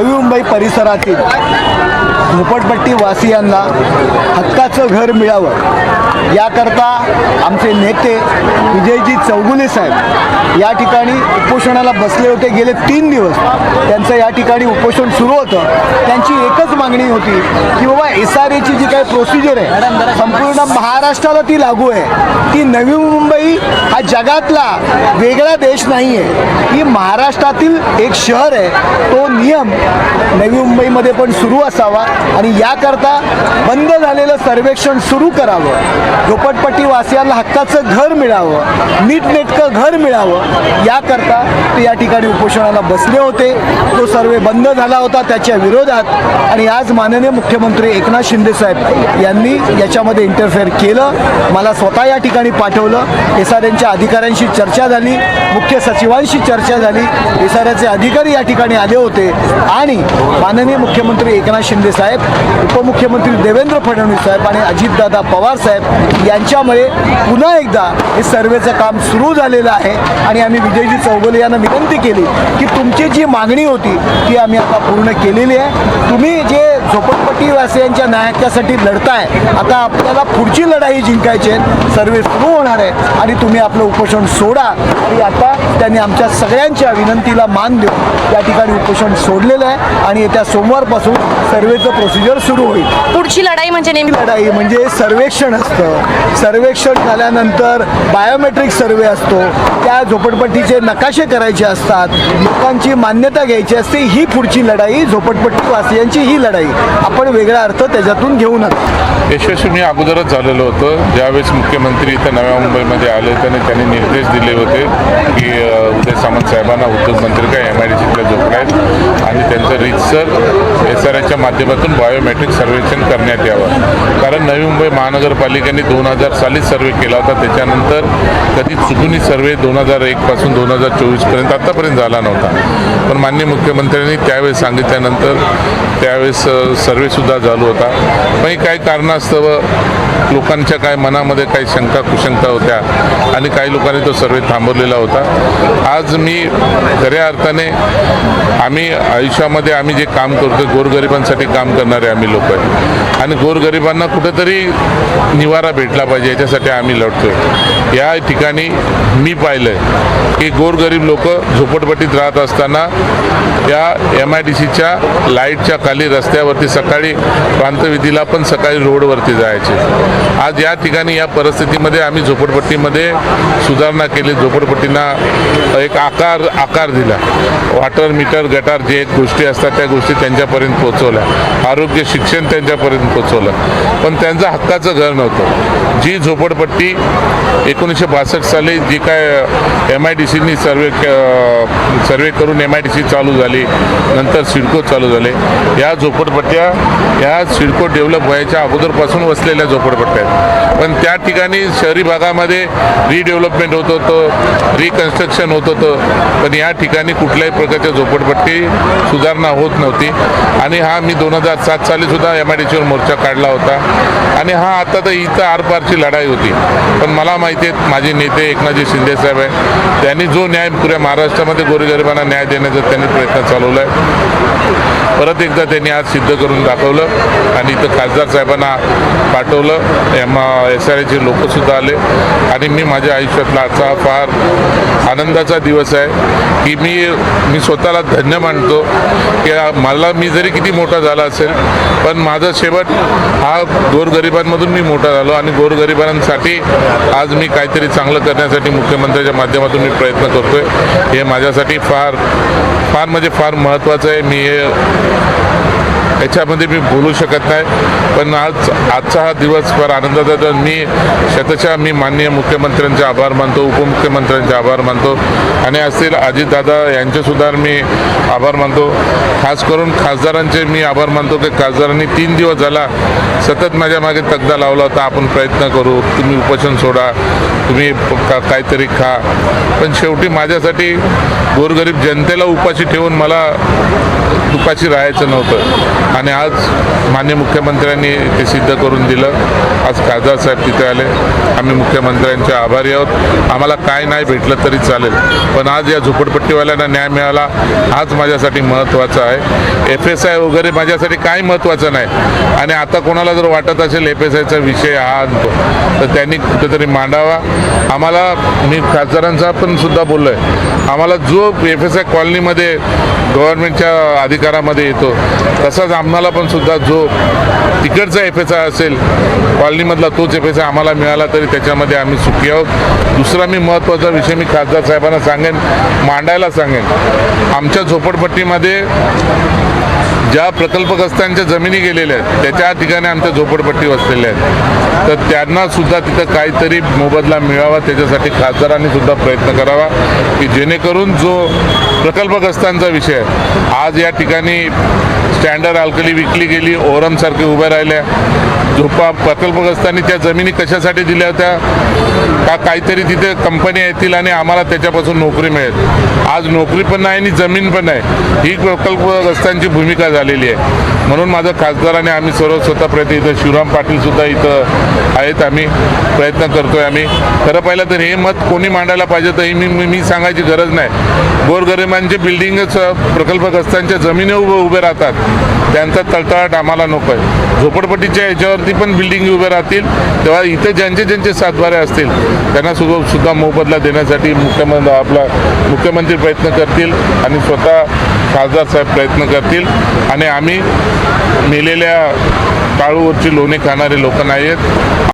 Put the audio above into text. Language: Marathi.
नवी मुंबई परिसरातील झोपडपट्टी वासियांना हक्काचं घर मिळावं. याकरता आमचे नेते विजयजी चौगुले साहेब या ठिकाणी उपोषणाला बसले होते. गेले तीन दिवस त्यांचं या ठिकाणी उपोषण सुरू होतं. त्यांची एकच मागणी होती की बाबा एस आर एची जी काही प्रोसिजर आहे संपूर्ण महाराष्ट्राला ती लागू आहे. ती नवी मुंबई हा जगातला वेगळा देश नाही आहे ही महाराष्ट्रातील एक शहर आहे. तो नियम नवी मुंबईमध्ये पण सुरू असावा. आणि याकरता बंद झालेलं सर्वेक्षण सुरू करावं. झोपडपट्टी वासियांना हक्काचं घर मिळावं नीटनेटकं घर मिळावं. याकरता ते या ठिकाणी उपोषणाला बसले होते. तो सर्वे बंद झाला होता त्याच्या विरोधात. आणि आज माननीय मुख्यमंत्री एकनाथ शिंदे साहेब यांनी याच्यामध्ये इंटरफेअर केलं. मला स्वतः या ठिकाणी पाठवलं. एस आर एनच्या अधिकाऱ्यांशी चर्चा झाली. मुख्य सचिवांशी चर्चा झाली. एस आर एचे अधिकारी या ठिकाणी आले होते. आणि माननीय मुख्यमंत्री एकनाथ शिंदे साहेब उपमुख्यमंत्री देवेंद्र फडणवीस साहेब आणि अजितदादा पवार साहेब यांच्यामुळे पुन्हा एकदा हे सर्वेचं काम सुरू झालेलं आहे आणि आम्ही विजयजी चौगले यांना विनंती केली की तुमची जी मागणी होती ती आम्ही आता पूर्ण केलेली आहे. तुम्ही जे झोपडपट्टी नायकासाठी लढताय आता आपल्याला पुढची लढाई जिंकायची आहे सर्वे सुरू होणार आहे आणि तुम्ही आपलं उपोषण सोडा. आणि आता त्यांनी आमच्या सगळ्यांच्या विनंतीला मान देऊन या ठिकाणी उपोषण सोडलेलं आहे आणि येत्या सोमवारपासून सर्वे सर्वेचं प्रोसिजर सुरू होईल. पुढची लढाई म्हणजे नेमकी? लढाई म्हणजे सर्वेक्षण असतं. सर्वेक्षण झाल्यानंतर बायोमेट्रिक सर्वे असतो. त्या झोपडपट्टीचे नकाशे करायचे असतात. लोकांची मान्यता घ्यायची असते. ही पुढची लढाई झोपडपट्टी वासियांची ही लढाई. आपण वेगळा अर्थ त्याच्यातून घेऊ नका. यशस्वी मी अगोदरच झालेलो होतो. ज्यावेळेस मुख्यमंत्री इथं नव्या मुंबईमध्ये आले त्याने त्यांनी निर्देश दिले होते की उदय सामंत साहेबांना उद्योगमंत्री काय एम आय डी सीतल्या झोपड्या आहेत. आणि त्यांचं रितसर एस आर एच्या माध्यमातून बायोमेट्रिक सर्वेक्षण करण्यात यावं. कारण नवी मुंबई महानगरपालिकेने दोन हजार सालीच सर्वे केला होता. त्याच्यानंतर कधी चुकूनही सर्वे दोन हजार एकपासून दोन हजार चोवीसपर्यंत आत्तापर्यंत झाला नव्हता. पण माननीय मुख्यमंत्र्यांनी त्यावेळेस सांगितल्यानंतर त्यावेळेस सर्वेसुद्धा चालू होता. पण काही कारणास्तव लोकांच्या काय मनामध्ये काही शंका कुशंका होत्या आणि काही लोकांनी तो सर्वे थांबवलेला होता. आज मी खऱ्या अर्थाने आम्ही आयुष्यामध्ये आम्ही जे काम करतो गोरगरिबांसाठी काम काम करणारे आम्ही लोक आहे आणि गोरगरिबांना कुठेतरी निवारा भेटला पाहिजे याच्यासाठी आम्ही लढतोय. या ठिकाणी मी पाहिलं की गोरगरीब लोक झोपडपट्टीत राहत असताना या एम आय डी सीच्या लाईटच्या खाली रस्त्यावरती सकाळी प्रांतविधीला पण सकाळी रोडवरती जायचे. आज या ठिकाणी या परिस्थितीमध्ये आम्ही झोपडपट्टीमध्ये सुधारणा केली झोपडपट्टींना एक आकार आकार दिला. वॉटर मीटर गटार जे एक गोष्टी असतात त्या गोष्टी त्यांच्यापर्यंत पोहोचवल्या. आरोग्य शिक्षण त्यांच्यापर्यंत पोचवलं पण त्यांचं हक्काचं घर नव्हतं. जी झोपडपट्टी एकोणीसशे बासष्ट साली जी काय एम आय डी सीनी सर्वे सर्वे करून एम आय डी सी चालू झाली नंतर सिडको चालू झाले. या झोपडपट्ट्या या सिडको डेव्हलप व्हायच्या अगोदरपासून वसलेल्या झोपडपट्ट्या आहेत. पण त्या ठिकाणी शहरी भागामध्ये रिडेव्हलपमेंट होत होतं रिकन्स्ट्रक्शन होत होतं. पण या ठिकाणी कुठल्याही प्रकारच्या झोपडपट्टी सुधारणा होत नव्हती. आणि हा मी दोन हजार सात साली सुद्धा एम आय डी सीवर मोर्चा काढला होता. आणि हा आता तर इथं आरपारची लढाई होती. पण मला माहिती आहे माझे नेते एकनाथजी शिंदे साहेब आहे. त्यांनी जो न्याय पुऱ्या महाराष्ट्रामध्ये गोरगरिबांना न्याय देण्याचा त्यांनी प्रयत्न चालवला आहे परत एकदा त्यांनी आज सिद्ध करून दाखवलं आणि इथं खासदार साहेबांना पाठवलं. एम एस आर आयचे लोकसुद्धा आले. आणि मी माझ्या आयुष्यातला आजचा फार आनंदाचा दिवस आहे की मी मी स्वतःला धन्य मानतो. की मला मी जरी किती मोठा झाला असेल. पण माझा शेवट हा गोरगरिबांमधून मी मोठा झालो आणि गोरगरिबांसाठी आज मी काहीतरी चांगलं करण्यासाठी मुख्यमंत्र्याच्या माध्यमातून मी प्रयत्न करतोय. हे माझ्यासाठी फार फार म्हणजे फार महत्त्वाचं आहे. मी हे याच्यामध्ये मी बोलू शकत नाही. पण आज आजचा हा दिवस फार आनंदाचा दिवस मी शतशः मी माननीय मुख्यमंत्र्यांचे आभार मानतो उपमुख्यमंत्र्यांचे आभार मानतो. आणि असतील अजितदादा यांचेसुद्धा मी आभार मानतो. खास करून खासदारांचे मी आभार मानतो की खासदारांनी तीन दिवस झाला सतत माझ्या मागे तगदा लावला होता. आपण प्रयत्न करू तुम्ही उपोषण सोडा तुम्ही का- काहीतरी खा. पण शेवटी माझ्यासाठी गोरगरीब जनतेला उपाशी ठेवून मला दुपाशी राहायचं नव्हतं. आणि आज मान्य मुख्यमंत्र्यांनी ते सिद्ध करून दिलं. आज खासदार साहेब तिथे आले. आम्ही मुख्यमंत्र्यांचे आभारी आहोत. आम्हाला काय नाही भेटलं तरी चालेल. पण आज या झोपडपट्टीवाल्यांना न्याय मिळाला हाच माझ्यासाठी महत्त्वाचा आहे. एफ एस आय वगैरे माझ्यासाठी काही महत्त्वाचं नाही. आणि आता कोणाला जर वाटत असेल एफ एस आयचा विषय हा आणतो तर त्यांनी कुठेतरी मांडावा. आम्हाला मी खासदारांचा पण सुद्धा बोललो आहे आम्हाला जो एफ एस आय कॉलनीमध्ये गव्हर्नमेंटच्या अधिकारामध्ये येतो तसाच आम्हाला पण सुद्धा जो तिकडचा एफ एस आय असेल कॉलनीमधला तोच एफ एस आय आम्हाला मिळाला तरी त्याच्यामध्ये आम्ही सुखी आहोत. दुसरा मी महत्त्वाचा विषय मी खासदार साहेबांना सांगेन मांडायला सांगेन. आमच्या झोपडपट्टीमध्ये ज्या प्रकल्पग्रस्तांच्या जमिनी गेलेल्या आहेत त्याच्या ठिकाणी आमच्या झोपडपट्टी वसलेल्या आहेत. तर त्यांना सुद्धा तिथं काहीतरी मोबदला मिळावा त्याच्यासाठी खासदारांनी सुद्धा प्रयत्न करावा की जेणेकरून जो प्रकल्पग्रस्तांचा विषय आज या ठिकाणी स्टँडर्ड अल्कली विकली गेली ओरमसारखे उभ्या राहिल्या झोपा प्रकल्पग्रस्तांनी त्या जमिनी कशासाठी दिल्या होत्या? का काहीतरी तिथे कंपन्या येतील आणि आम्हाला त्याच्यापासून नोकरी मिळेल? आज नोकरी पण नाही आणि जमीन पण नाही. ही प्रकल्पग्रस्तांची भूमिका झालेली आहे. म्हणून माझं खासदाराने आम्ही सर्व स्वतः प्रयत्न इथं शिवराम पाटीलसुद्धा इथं आहेत आम्ही. प्रयत्न करतोय आम्ही. खरं पाहिलं तर हे मत कोणी मांडायला पाहिजे तर मी मी- मी सांगायची गरज नाही. गोरगरिबांचे बिल्डिंगच प्रकल्पग्रस्तांच्या जमिनी उभे उभे राहतात. त्यांचा तळतळाट आम्हाला नको आहे. झोपडपट्टीच्या याच्यावरती पण बिल्डिंग उभे राहतील. तेव्हा इथं ज्यांचे ज्यांचे सातबारे असतील त्यांना सुद्धा सुद्धा मोबदला देण्यासाठी मुख्यमंत्री आपला मुख्यमंत्री प्रयत्न करतील आणि स्वतः खासदार साहेब प्रयत्न करतील. आणि आम्ही मेलेल्या काळूवरची लोणी खाणारे लोक नाही आहेत